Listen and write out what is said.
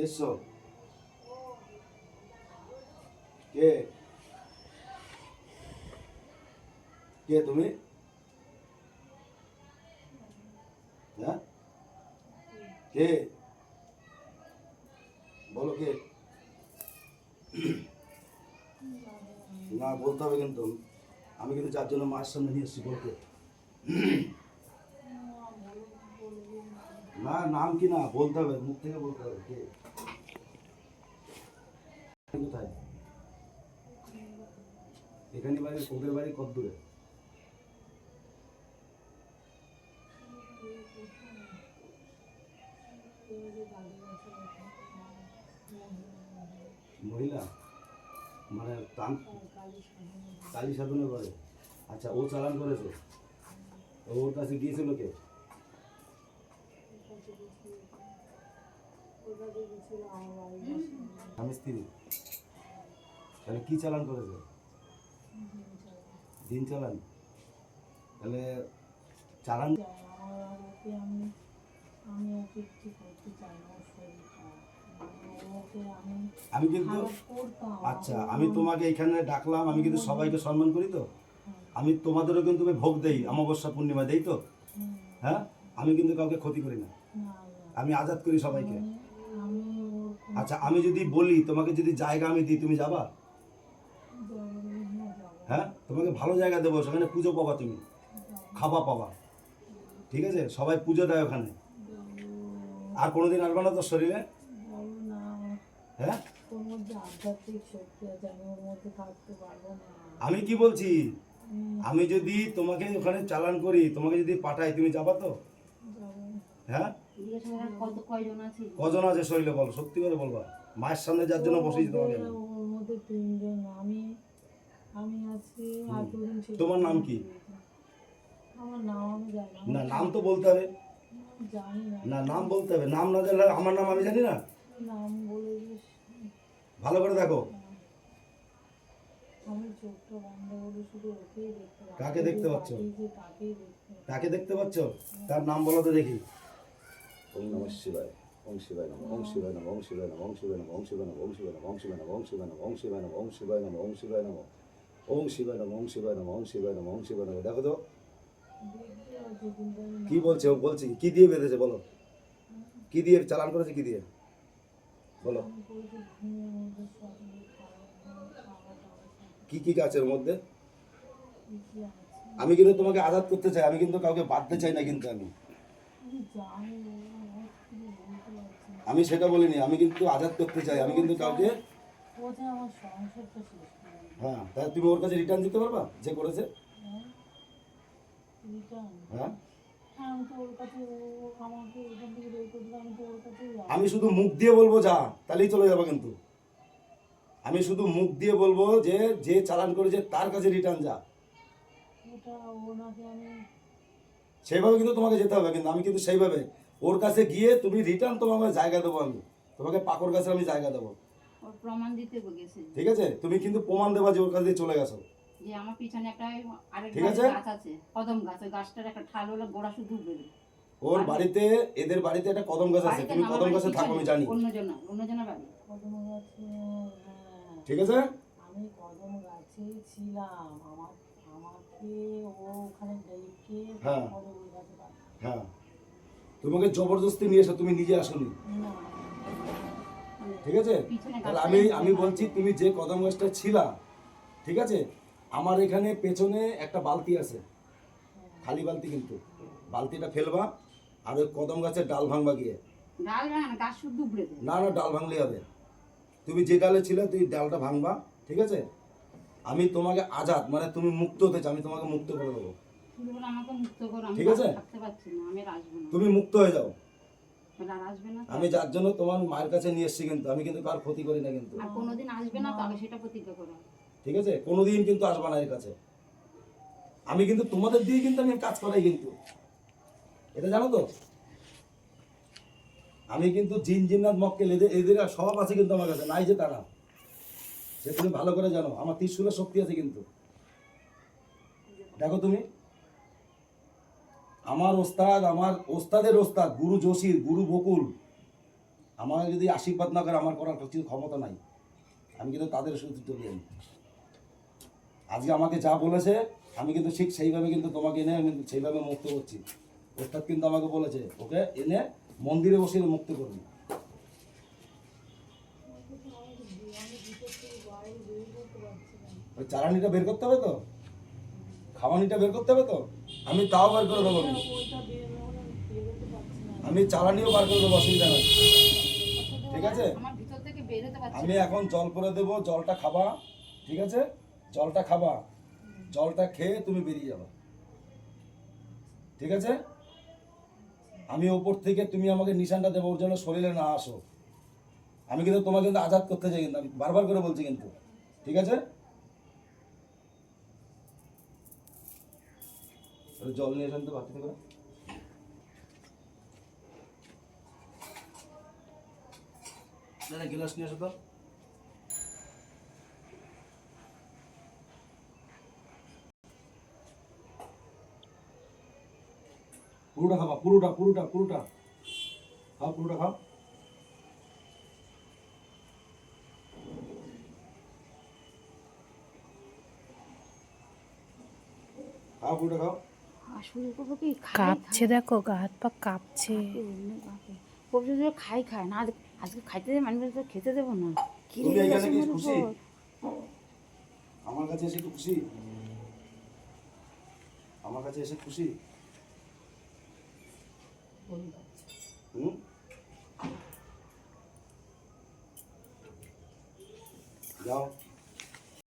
কে এসছো কে কে তুমি হ্যাঁ কে বলো কে না বলতে হবে কিন্তু আমি কিন্তু যার জন্য মায়ের সামনে নিয়ে এসেছি বলতে না নাম কি না বলতে হবে মুখ থেকে বলতে হবে কে কোথায়? এখানে বাড়ি ওদের বাড়ি কত দূরে? মহিলা? মানে কালী সাধনে করে আচ্ছা ও চালান করেছে? ওর কাছে গিয়েছিল কে? স্বামী স্ত্রী। তাহলে কি চালান করেছে? দিন চালান? তাহলে চালান আমি আমি আমি আমি কিন্তু আচ্ছা আমি তোমাকে এখানে ডাকলাম, আমি কিন্তু সবাইকে সম্মান করি তো। আমি তোমাদেরও কিন্তু আমি ভোগ দেই, অমাবস্যা পূর্ণিমা দেই তো। হ্যাঁ? আমি কিন্তু কাউকে ক্ষতি করি না। আমি আজাদ করি সবাইকে। আমি আমি আচ্ছা আমি যদি বলি, তোমাকে যদি জায়গা আমি দিই, তুমি যাবা? হ্যাঁ? তোমাকে ভালো জায়গা দেবো, সেখানে পুজো পাবা তুমি। খাওয়া পাবা। ঠিক আছে? সবাই পুজো দেয় ওখানে। আর কোনোদিন আসবে না তোর শরীরে? হ্যাঁ? আমি কি বলছি? আমি যদি তোমাকে ওখানে চালান করি, তোমাকে যদি পাঠাই, তুমি যাবা তো? হ্যাঁ? কজন আছে শরীরে বলো? সত্যি করে বলবা। মায়ের সামনে যার জন্য আর দুজন ছিল তোমার নাম কি? না, নাম তো বলতে হবে। না, নাম বলতে হবে। নাম না জানলে আমার নাম আমি জানি না? ভালো করে দেখো। কাকে দেখতে পাচ্ছ? কাকে দেখতে পাচ্ছ? তার নাম বলো তো দেখি। ওম নম শিবায় ওম শিবায় নম ওম শিবায় নম ওম শিবায় নম ওম শিবায় নম ওম শিবায় নম ওম শিবায় নম ওম শিবায় নম ওম শিবায় নম ওম শিবায় নম ওম শিবায় নম ওম শিবায় নম ওম শিবায় নম ওম শিবায় নম ওম শিবায় নম ওম শিবায় নম দেখো তো কি বলছে ও বলছে কি দিয়ে বেঁধেছে বলো কি দিয়ে চালান করেছে কি দিয়ে বলো কি কি গাছের মধ্যে আমি কিন্তু তোমাকে আজাদ করতে চাই আমি কিন্তু কাউকে বাঁধতে চাই না কিন্তু আমি আমি জানি ও কিছু বলতে পারছি না আমি সেটা বলিনি আমি কিন্তু আজাদ করতে চাই আমি কিন্তু কাউকে। হ্যাঁ তাহলে তুমি ওর কাছে রিটার্ন দিতে পারবা যে করেছে? হ্যাঁ হ্যাঁ? হ্যাঁ আমি শুধু মুখ দিয়ে বলব যা তাহলেই চলে যাব কিন্তু। আমি শুধু মুখ দিয়ে বলব যে যে চালান করেছে তার কাছে রিটার্ন যা। সেইভাবে কিন্তু তোমাকে যেতে হবে কিন্তু আমি কিন্তু সেইভাবে ওর কাছে গিয়ে তুমি রিটার্ন তোমাকে জায়গা দেবো আমি। তোমাকে পাকর কাছে আমি জায়গা দেবো। প্রমাণ দিতে গেছে। ঠিক আছে? তুমি কিন্তু প্রমাণ দেবা যে ওর কাছে চলে গেছো। যে আমার পিছনে একটা আরেক গাছ আছে কদম গাছ। ওই গাছটার একটা ঠাল হলো গোড়া শুধু বেরো ওর বাড়িতে এদের বাড়িতে একটা কদম গাছ আছে। তুমি কদম বাড়ির গাছে থাকো আমি জানি। অন্যজন অন্যজনের বাড়ি কদম গাছে হ্যাঁ। ঠিক আছে? আমি কদম গাছে ছিলাম। আমার আমাকে ও ওখানে ডেকে হ্যাঁ। হ্যাঁ। তোমাকে জবরদস্তি নিয়ে এসো তুমি নিজে আসোনি। ঠিক আছে? তাহলে আমি আমি বলছি তুমি যে কদম গাছটা ছিলা ঠিক আছে? আমার এখানে পেছনে একটা বালতি আছে খালি বালতি কিন্তু। বালতিটা ফেলবা আর ওই কদম গাছের ডাল ভাঙবা গিয়ে। না, না না ডাল ভাঙলে হবে। তুমি যে ডালে ছিলে তুই ডালটা ভাঙবা ঠিক আছে? আমি তোমাকে আজাদ মানে তুমি মুক্ত হতে আমি তোমাকে মুক্ত করে দেবো। ঠিক আছে? তুমি মুক্ত হয়ে যাও? আমি যার জন্য তোমার মায়ের কাছে নিয়ে এসেছি কিন্তু আমি কিন্তু কার ক্ষতি করি না কিন্তু। কোনোদিন আসবে না তো সেটা প্রতিজ্ঞা করো। ঠিক আছে? কোনোদিন কিন্তু আসবা না এর কাছে। আমি কিন্তু তোমাদের দিয়ে কিন্তু আমি কাজ করাই কিন্তু। এটা জানো তো? আমি কিন্তু জিন জিন্নাত মক্কেল এদের এদের সব আছে কিন্তু আমার কাছে নাই যে তারা। সে তুমি ভালো করে জানো আমার ত্রিশুলের শক্তি আছে কিন্তু। দেখো তুমি আমার ওস্তাদ, আমার ওস্তাদের ওস্তাদ, গুরু জসির, গুরু বকুল আমার যদি আশীর্বাদ না করে আমার করার কিছু ক্ষমতা নাই। আমি কিন্তু তাদের শুধু তুলি আনি আজকে আমাকে যা বলেছে, আমি কিন্তু ঠিক সেইভাবে কিন্তু তোমাকে এনে আমি সেইভাবে মুক্ত করছি। ওস্তাদ কিন্তু আমাকে বলেছে, ওকে, এনে মন্দিরে বসে মুক্ত করবি। ওই চালানিটা বের করতে হবে তো? খাওয়ানিটা বের করতে হবে তো? আমি তাও বার করে দেবো আমি। চালানিও বার করে দেবো অসুবিধা নেই। ঠিক আছে? আমি এখন জল করে দেবো জলটা খাবা। ঠিক আছে? জলটা খাবা। জলটা খেয়ে তুমি বেরিয়ে যাবে। ঠিক আছে? আমি ওপর থেকে তুমি আমাকে নিশানটা দেবো ওর জন্য শরীরে না আসো। আমি কিন্তু তোমাকে কিন্তু আজাদ করতে চাই কিন্তু আমি বারবার করে বলছি কিন্তু। ঠিক আছে? জল নিয়ে এসেন তো বাড়তি থেকে দাদা গিলাস নিয়ে এসো তো পুরোটা খাবা পুরোটা পুরোটা পুরোটা খাও পুরোটা খাও খাও পুরোটা খাও কাঁপছে দেখো গা হাত পা কাঁপছে। খাই খায় না আজ- আজকে খাইতে দেবে মানুষ তো খেতে দেবো না। আমার খুশি? উপর? আমার কাছে এসে একটু খুশি? আমার কাছে এসে খুশি? হুম? যাও।